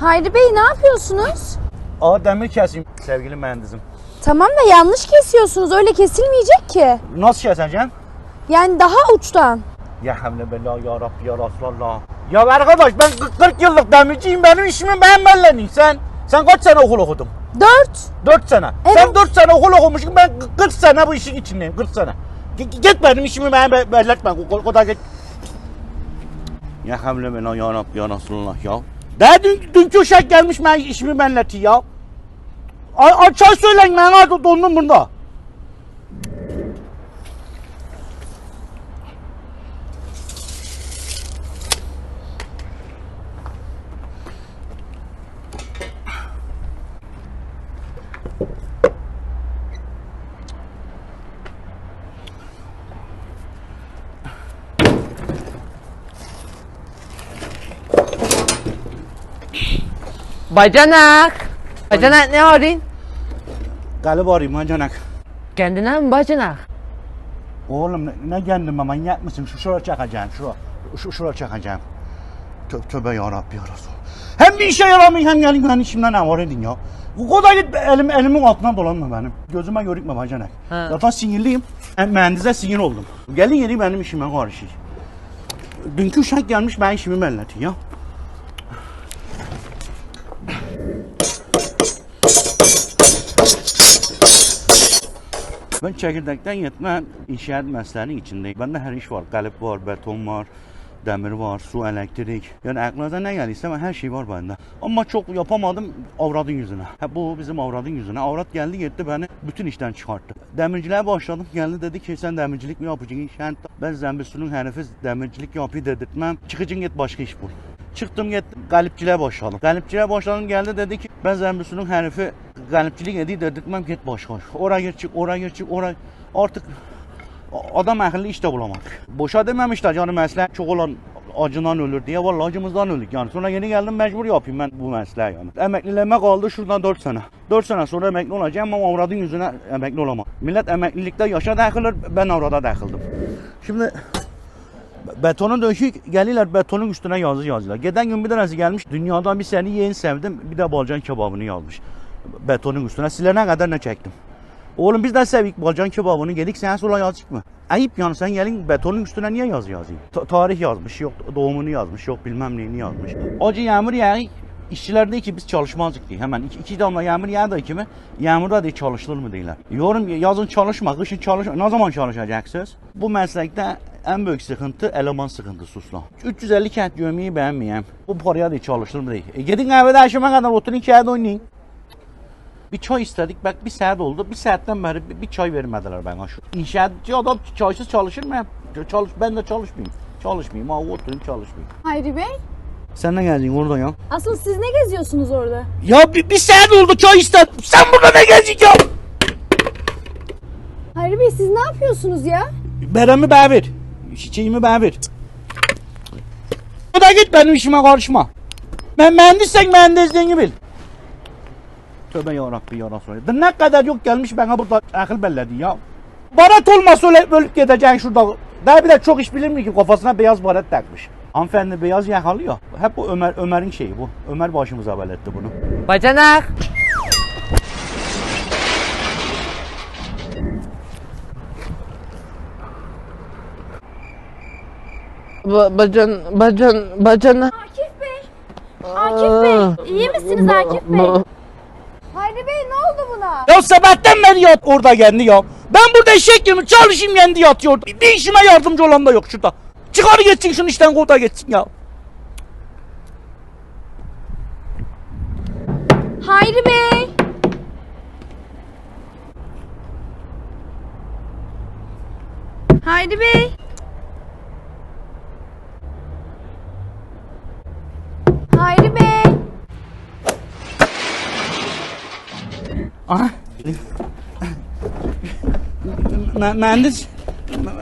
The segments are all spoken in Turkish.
Hayri Bey ne yapıyorsunuz? Aa demir keseyim sevgili mühendisim. Tamam da yanlış kesiyorsunuz. Öyle kesilmeyecek ki. Nasıl keseceğim? Yani daha uçtan. Ya hemle bela ya Rabbi ya Rasulallah. Ya arkadaş ben 40 yıllık demirciyim benim işimi ben beğenmelisin sen. Sen kaç sene okul okudun? Dört. 4 sene. Evet. Sen 4 sene okul okumuşsun ben 40 sene bu işin içindeyim 40 sene. G- git benim işimi ben be- belletme. O, o da git. Ya hamle bela ya Rabbi ya Resulallah ya. Daha dün, dünkü uşak gelmiş ben işimi benleti ya. Çay söyleyin ben artık dondum burada. Bacanak. Bacanak ne arayın? Galiba arayayım ha canak. Kendine mi bacanak? Oğlum ne, ne kendime manyak mısın? Şu şuraya çakacağım. Şura, şu şuraya çakacağım. Tö tövbe ya Rabbi ya Resul. Hem bir işe yaramıyor hem gelin ben işimden ne var edin ya. Bu kadar git elim, elimin altına dolanma benim. Gözüme görükme bacanak. Ha. Zaten sinirliyim. Hem mühendise sinir oldum. Gelin yeri benim işime karşı. Dünkü uşak gelmiş ben işimi melleti ya. Ben çekirdekten yetmem inşaat mesleğinin içindeyim. Bende her iş var. Kalıp var, beton var, demir var, su, elektrik. Yani aklınıza ne geldiyse her şey var bende. Ama çok yapamadım avradın yüzüne. Ha, bu bizim avradın yüzüne. Avrat geldi gitti beni bütün işten çıkarttı. Demirciliğe başladım. Geldi dedi ki sen demircilik mi yapacaksın? İnşaat. Ben zembilsunun herifi demircilik yapayım dedirtmem. Çıkacaksın git başka iş bul. Çıktım gittim galipçiliğe başladım. Galipçiliğe başladım geldi dedi ki ben zembilsunun herifi galipçilik ediyor dedirtmem git başka iş. Oraya çık oraya çık oraya. Artık adam akıllı iş de bulamadık. Boşa dememişler canım mesleği çok olan acından ölür diye. Vallahi acımızdan öldük yani. Sonra yeni geldim mecbur yapayım ben bu mesleği yani. Emekliliğime kaldı şuradan 4 sene. 4 sene sonra emekli olacağım ama avradın yüzüne emekli olamam. Millet emeklilikte yaşa takılır ben avrada takıldım. Şimdi Betonun döşük gelirler betonun üstüne yazı yazıyorlar. Geçen gün bir tanesi gelmiş dünyadan bir seni yeni sevdim bir de balcan kebabını yazmış. Betonun üstüne silene kadar ne çektim. Oğlum biz de sevik balcan kebabını yedik sen sola yazık mı? Ayıp yani sen gelin betonun üstüne niye yazı yazayım? Ta- tarih yazmış yok doğumunu yazmış yok bilmem neyini yazmış. Acı yağmur yağıyor işçiler ki biz çalışmazdık diye. Hemen iki, iki damla yağmur yağdı ki mi? Yağmurda diye çalışılır mı diyorlar. Yorum yazın çalışma, kışın çalış. Ne zaman çalışacaksınız? Bu meslekte en büyük sıkıntı eleman sıkıntısı uslan. 350 kent gömüyü beğenmeyeyim. Bu paraya diye çalışılır mı değil. E gidin kahvede akşama kadar oturun kağıt oynayın. Bir çay istedik. Bak bir saat oldu. Bir saatten beri bir, bir çay vermediler bana şu. İnşaatçı adam çaysız çalışır mı? Çalış, ben de çalışmayayım. Çalışmayayım. Ha oturayım çalışmayayım. Hayri Bey? Sen ne geldin orada ya? Asıl siz ne geziyorsunuz orada? Ya bir, bir saat oldu çay istedim. Sen burada ne geziyorsun ya? Hayri Bey siz ne yapıyorsunuz ya? Beremi bana ver. Çiçeğimi bana ver. Da git benim işime karışma. Ben mühendissen mühendisliğini bil. Tövbe yarabbi ya Resulallah. Ne kadar yok gelmiş bana burada akıl belledi ya. Barat olmasa öyle bölüp gideceksin şurada. Daha bir de çok iş bilir mi ki kafasına beyaz baret takmış. Hanımefendi beyaz yakalıyor. Hep bu Ömer Ömer'in şeyi bu. Ömer başımıza belletti bunu. Bacanak. Ba bacan bacan bacanak. Akif Bey! Akif Bey! iyi misiniz Akif Bey? Hayri Bey ne oldu buna? Ya sabahtan beri yat orada kendi ya. Ben burada eşek gibi çalışayım kendi yatıyor. Bir, bir işime yardımcı olan da yok şurada. Çıkar geçsin şunu işten kota geçsin ya. Hayri Bey! Hayri Bey! Hayri Bey! Aha. M- mühendis.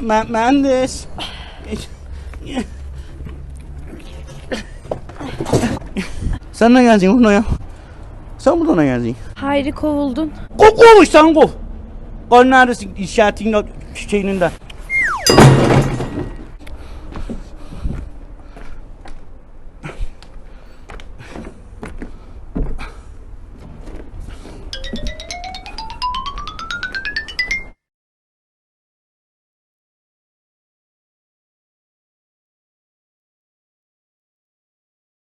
M- mühendis. Sen ne geldin burada ya? Sen burada ne geldin? Hayri kovuldun. Kov kovuş sen kov. Kov neredesin inşaatın şeyinin de.